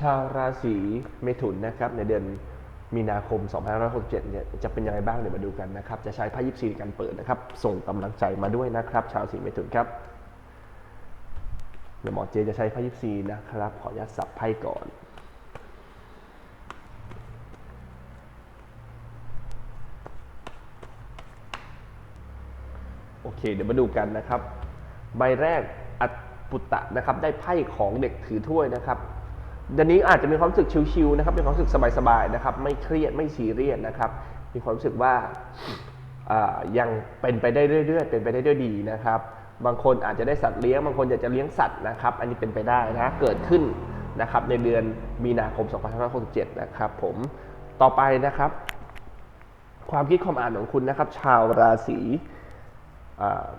ชาวราศีเมถุนนะครับในเดือนมีนาคม 2567เนี่ยจะเป็นยังไงบ้างเดี๋ยวมาดูกันนะครับ จะใช้ไพ่ยิปซีในการเปิดนะครับ ส่งกำลังใจมาด้วยนะครับ ชาวราศีเมถุนครับเดี๋ยวหมอเจจะใช้ไพ่ยิปซีนะครับ ขออนุญาตสับไพ่ก่อนโอเค เดี๋ยวมาดูกันนะครับ ใบแรกอัตปุตตะนะครับ ได้ไพ่ของเด็กถือถ้วยนะครับ เดือนนี้อาจจะมีความรู้สึกชิวๆนะครับมีความรู้สึกสบายๆนะครับ ไม่เครียดไม่ซีเรียสนะครับ มีความรู้สึกว่ายังเป็นไปได้เรื่อยๆ เป็นไปได้ด้วยดีนะครับ บางคนอาจจะได้สัตว์เลี้ยง บางคนอยากจะเลี้ยงสัตว์นะครับ อันนี้เป็นไปได้นะ เกิดขึ้นนะครับในเดือนมีนาคม 2567 นะครับผมต่อไปนะครับ ความคิดความอ่านของคุณนะครับ ชาวราศี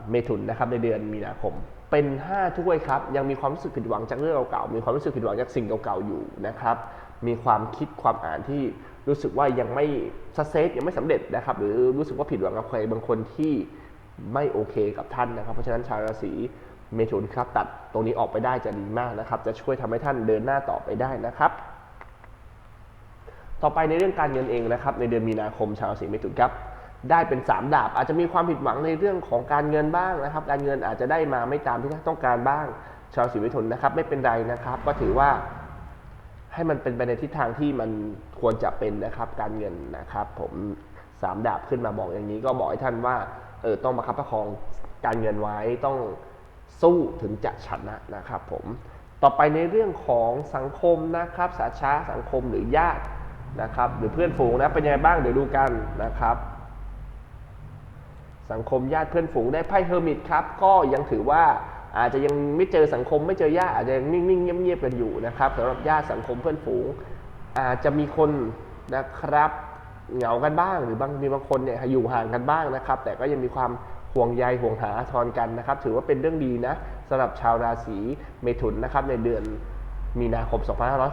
เมถุนนะครับในเดือนมีนาคม เป็น 5 ถ้วยครับ ยังมีความรู้สึกผิดหวังจากเรื่องเก่าๆมีความรู้สึกผิดหวังจากสิ่งเก่าๆอยู่นะครับ มีความคิดความอ่านที่รู้สึกว่ายังไม่สักเซสยังไม่สำเร็จนะครับ หรือรู้สึกว่าผิดหวังกับใครบางคนที่ไม่โอเคกับท่านนะครับ เพราะฉะนั้นชาวราศีเมถุนครับตัดตรงนี้ออกไปได้จะดีมากนะครับ จะช่วยทำให้ท่านเดินหน้าต่อไปได้นะครับ ต่อไปในเรื่องการเงินเองนะครับ ในเดือนมีนาคมชาวราศีเมถุนครับ ได้เป็น 3 ดาบ อาจจะมีความผิดหวังในเรื่องของการเงินบ้างนะครับ การเงินอาจจะได้มาไม่ตามที่ท่านต้องการบ้าง ชาวราศีเมถุนนะครับ ไม่เป็นไรนะครับ ก็ถือว่า ให้มันเป็นไปในทิศทางที่มันควรจะเป็นนะครับ การเงินนะครับ ผมสามดาบขึ้นมาบอกอย่างนี้ ก็บอกให้ท่านว่าเออต้องมาคับประคองการเงินไว้ต้องสู้ถึงจะชนะนะครับ ผมต่อไปในเรื่องของสังคมนะครับสาชาสังคมหรือญาตินะครับ หรือเพื่อนฝูงนะเป็นยังไงบ้างเดี๋ยวดูกันนะครับ สังคมญาติเพื่อนฝูงได้ไพ่เฮอร์มิตครับก็ยังถือว่าอาจจะยังไม่เจอสังคมไม่เจอญาติอาจจะยังนิ่งๆเงียบๆกันอยู่นะครับสำหรับญาติสังคมเพื่อนฝูง อาจจะมีคนนะครับเหงากันบ้างหรือบางมีบางคนเนี่ยอยู่ห่างกันบ้างนะครับ แต่ก็ยังมีความห่วงใยห่วงหาทอนกันนะครับ ถือว่าเป็นเรื่องดีนะสำหรับชาวราศีเมถุนนะครับในเดือนมีนาคม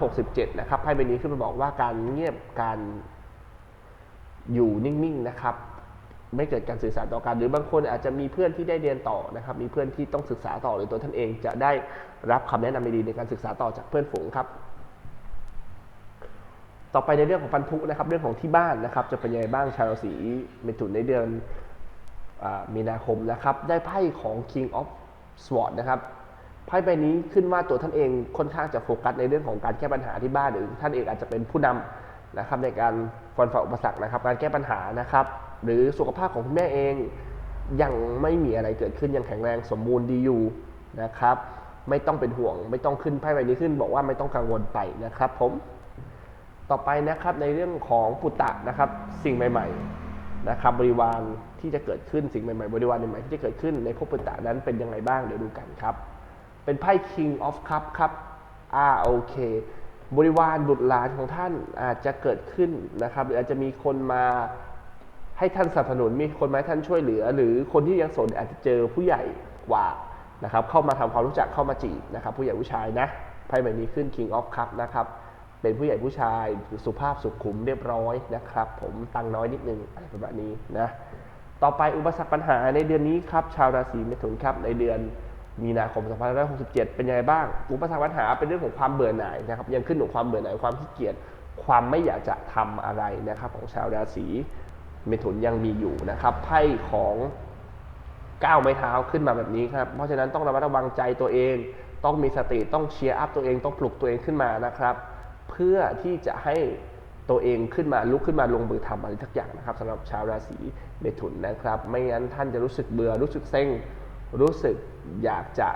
2567 นะครับไพ่ใบนี้ขึ้นมาบอกว่าการเงียบการอยู่นิ่งๆนะครับ ไม่เกิดการสื่อสารต่อกัน หรือบางคนอาจจะมีเพื่อนที่ได้เรียนต่อนะครับ มีเพื่อนที่ต้องศึกษาต่อหรือตัวท่านเองจะได้รับคำแนะนำดีๆในการศึกษาต่อจากเพื่อนฝูงครับ ต่อไปในเรื่องของพันธุนะครับ เรื่องของที่บ้านนะครับ จะเป็นยังไงบ้างชาวราศีเมถุนในเดือนอมีนาคมนะครับ ได้ไพ่ของ King of Swords นะครับไพ่ใบนี้ขึ้นว่าตัวท่านเองค่อนข้างจะโฟกัสในเรื่องของการแก้ปัญหาที่บ้านหรือท่านเองอาจจะเป็นผู้นำนะครับในการฟันฝ่าอุปสรรคนะครับ การแก้ปัญหานะครับ หรือสุขภาพของคุณแม่เองยังไม่มีอะไรเกิดขึ้นยังแข็งแรงสมบูรณ์ดีอยู่นะครับ ไม่ต้องเป็นห่วง ไม่ต้องขึ้นไพ่ใบนี้ขึ้น บอกว่าไม่ต้องกังวลไปนะครับ ผมต่อไปนะครับในเรื่องของปุตตะนะครับ สิ่งใหม่ๆนะครับบริวารที่จะเกิดขึ้นสิ่งใหม่ๆ บริวารใหม่ๆที่จะเกิดขึ้นในภพปุตตะนั้นเป็นยังไงบ้างเดี๋ยวดูกันครับ เป็นไพ่ King of Cup ครับอ่าโอเคบริวารบุตรหลานของท่านอาจจะเกิดขึ้นนะครับ หรืออาจจะมีคนมา ให้ท่านสนับสนุนมีคนมาให้ท่านช่วยเหลือ หรือคนที่ยังสดอาจจะเจอผู้ใหญ่กว่านะครับเข้ามาทำความรู้จักเข้ามาจีบนะครับผู้ใหญ่ผู้ชายนะไพ่ใบนี้ขึ้น King of Cup นะครับเป็นผู้ใหญ่ผู้ชายสุภาพสุขุมเรียบร้อยนะครับ ผมตังน้อยนิดนึงอะไรประมาณนี้นะต่อไปอุปสรรคปัญหาในเดือนนี้ครับชาวราศีเมถุนครับในเดือนมีนาคม 2567 เป็นยังไงบ้าง อุปสรรคปัญหาเป็นเรื่องของความเบื่อหน่ายนะครับยังขึ้นของความเบื่อหน่ายความขี้เกียจความไม่อยากจะทำอะไรนะครับของชาวราศี เมถุนยังมีอยู่นะครับไพ่ของก้าวไม้เท้าขึ้นมาแบบนี้ครับ เพราะฉะนั้นต้องระมัดระวังใจตัวเอง ต้องมีสติ ต้องเชียร์อัพตัวเอง ต้องปลุกตัวเองขึ้นมานะครับ เพื่อที่จะให้ตัวเองขึ้นมาลุกขึ้นมาลงมือทำอะไรทักอย่างนะครับสำหรับชาวราศีเมถุนนะครับ ไม่งั้นท่านจะรู้สึกเบื่อ รู้สึกเซ็ง รู้สึกอยากจะ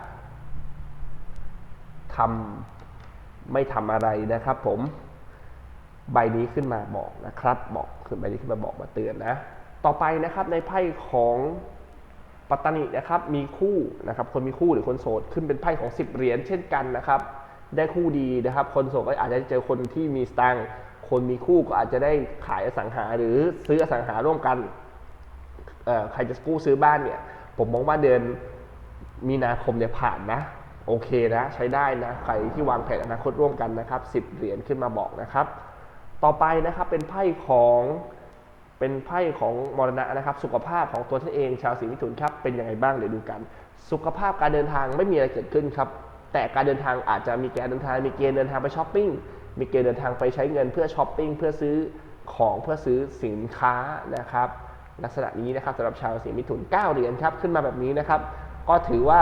ทำไม่ทำอะไรนะครับผม ใบนี้ขึ้นมาบอกนะครับบอกขึ้นใบนี้ขึ้นมาบอกมาเตือนนะ ต่อไปนะครับในไพ่ของปัตตานีนะครับมีคู่นะครับคนมีคู่หรือคนโสดขึ้นเป็นไพ่ของ 10 เหรียญเช่นกันนะครับ ได้คู่ดีนะครับ คนโสดก็อาจจะเจอคนที่มีสตางค์คนมีคู่ก็อาจจะได้ขายอสังหาหรือซื้ออสังหาร่วมกันใครจะกู้ซื้อบ้านเนี่ย ผมมองว่าเดือนมีนาคมเนี่ยผ่านนะโอเคนะใช้ได้นะใครที่วางแผนอนาคตร่วมกันนะครับ 10 เหรียญขึ้นมาบอกนะครับ ต่อไปนะครับเป็นไพ่ของเป็นไพ่ของมรณะนะครับ สุขภาพของตัวท่านเอง ชาวสีมิถุนครับเป็นยังไงบ้างเดี๋ยวดูกัน สุขภาพการเดินทางไม่มีอะไรเกิดขึ้นครับแต่การเดินทางอาจจะมีการเดินทางมีเกณฑ์เดินทางไปช้อปปิ้งมีเกณฑ์เดินทางไปใช้เงินเพื่อช้อปปิ้งเพื่อซื้อของเพื่อซื้อสินค้านะครับลักษณะนี้นะครับสำหรับชาวราศีมิถุน9เหรียญครับขึ้นมาแบบนี้นะครับ ก็ถือว่า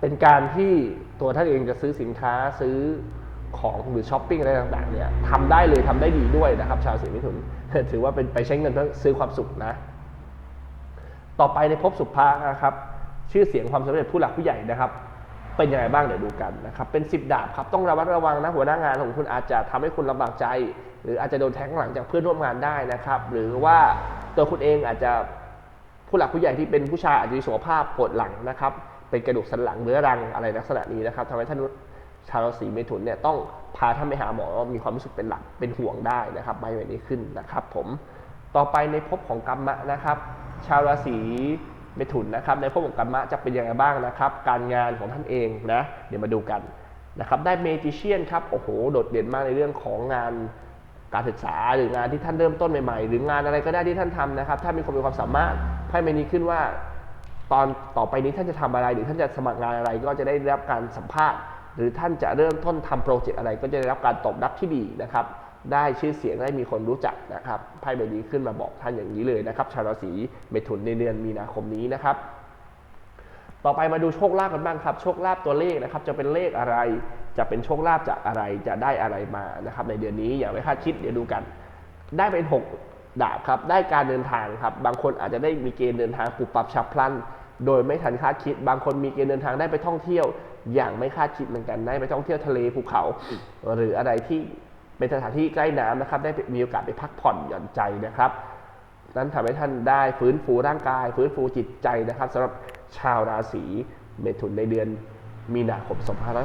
เป็นการที่ตัวท่านเองจะซื้อสินค้าซื้อ ของหรือช้อปปิ้งอะไรต่างๆเนี่ยทำได้เลยทำได้ดีด้วยนะครับ ชาวราศีมิถุน ถือว่าเป็นไปใช้เงินเพื่อซื้อความสุขนะ ต่อไปในภพสุภานะครับ ชื่อเสียงความสำเร็จผู้หลักผู้ใหญ่นะครับ เป็นยังไงบ้างเดี๋ยวดูกันนะครับ เป็น 10 ดาบครับต้องระมัดระวังนะหัวหน้างานของคุณอาจจะทำให้คุณลำบากใจ หรืออาจจะโดนแทงข้งหลังจากเพื่อนร่วมงานได้นะครับ หรือว่าตัวคุณเองอาจจะผู้หลักผู้ใหญ่ที่เป็นผู้ชายอาจจะมีสุขภาพปวดหลังนะครับ เป็นกระดูกสันหลังเรื้อรังอะไรลักษณะนี้นะครับทำให้ท่าน ชาวราศีเมถุนเนี่ยต้องพาท่านไปหาหมอมีความรู้สึกเป็นหลักเป็นห่วงได้นะครับใบแบบนี้ขึ้นนะครับ ผมต่อไปในภพของกรรมะนะครับ ชาวราศีเมถุนนะครับ ในภพของกรรมะจะเป็นยังไงบ้างนะครับ การงานของท่านเองนะ เดี๋ยวมาดูกันนะครับ ได้เมจิเชียนครับโอ้โหโดดเด่นมากในเรื่องของงานการศึกษาหรืองานที่ท่านเริ่มต้นใหม่ๆ หรืองานอะไรก็ได้ที่ท่านทำนะครับ ถ้ามีคนมีความสามารถไพ่ใบนี้ขึ้นว่า ตอนต่อไปนี้ท่านจะทำอะไรหรือท่านจะสมัครงานอะไรก็จะได้รับการสัมภาษณ์ หรือท่านจะเริ่มต้นทำโปรเจกต์อะไรก็จะได้รับการตอบรับที่ดีนะครับ ได้ชื่อเสียงได้มีคนรู้จักนะครับไพ่ใบนี้ขึ้นมาบอกท่านอย่างนี้เลยนะครับชาวราศีเมถุนในเดือนมีนาคมนี้นะครับต่อไปมาดูโชคลาภกันบ้างครับ โชคลาภตัวเลขนะครับ จะเป็นเลขอะไร จะเป็นโชคลาภจากอะไร จะได้อะไรมานะครับ ในเดือนนี้อย่างไม่คาดคิดเดี๋ยวดูกัน ได้เป็น 6 ดาบครับ ได้การเดินทางครับ บางคนอาจจะได้มีเกณฑ์เดินทางปุบปับฉับพลัน โดยไม่ทันคาดคิด บางคนมีเกณฑ์เดินทางได้ไปท่องเที่ยว อย่างไม่คาดคิดเหมือนกันได้ไปท่องเที่ยวทะเลภูเขา หรืออะไรที่เป็นสถานที่ใกล้น้ำนะครับ ได้มีโอกาสไปพักผ่อนหย่อนใจนะครับ นั้นทำให้ท่านได้ฟื้นฟูร่างกาย ฟื้นฟูจิตใจนะครับสำหรับชาวราศีเมถุนในเดือนมีนาคม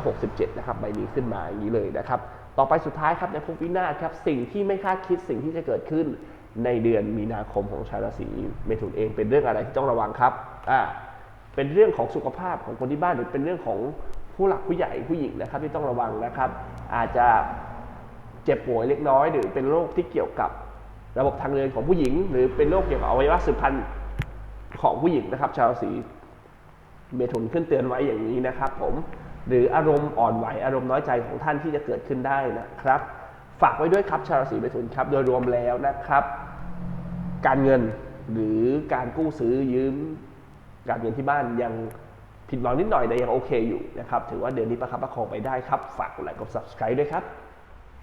2567 นะครับใบนี้ขึ้นมาอย่างนี้เลยนะครับ ต่อไปสุดท้ายครับในภพวินาศครับสิ่งที่ไม่คาดคิดสิ่งที่จะเกิดขึ้นในเดือนมีนาคมของชาวราศีเมถุนเองเป็นเรื่องอะไรที่ต้องระวังครับอ่า เป็นเรื่องของสุขภาพของคนที่บ้านหรือเป็นเรื่องของผู้หลักผู้ใหญ่ผู้หญิงนะครับที่ต้องระวังนะครับ อาจจะเจ็บป่วยเล็กน้อย หรือเป็นโรคที่เกี่ยวกับระบบทางเดินของผู้หญิง หรือเป็นโรคเกี่ยวกับอวัยวะสืบพันธุ์ของผู้หญิงนะครับ ชาวราศีเมถุนขึ้นเตือนไว้อย่างนี้นะครับ ผมหรืออารมณ์อ่อนไหวอารมณ์น้อยใจของท่านที่จะเกิดขึ้นได้นะครับ ฝากไว้ด้วยครับชาวราศีเมถุนครับ โดยรวมแล้วนะครับ การเงินหรือการกู้ซื้อยืม การเงินที่บ้านยังผิดหวังนิดหน่อยแต่ยังโอเคอยู่นะครับถือว่าเดือนนี้ประคับประคองไปได้ครับฝากกดไลค์กด subscribe ด้วยครับ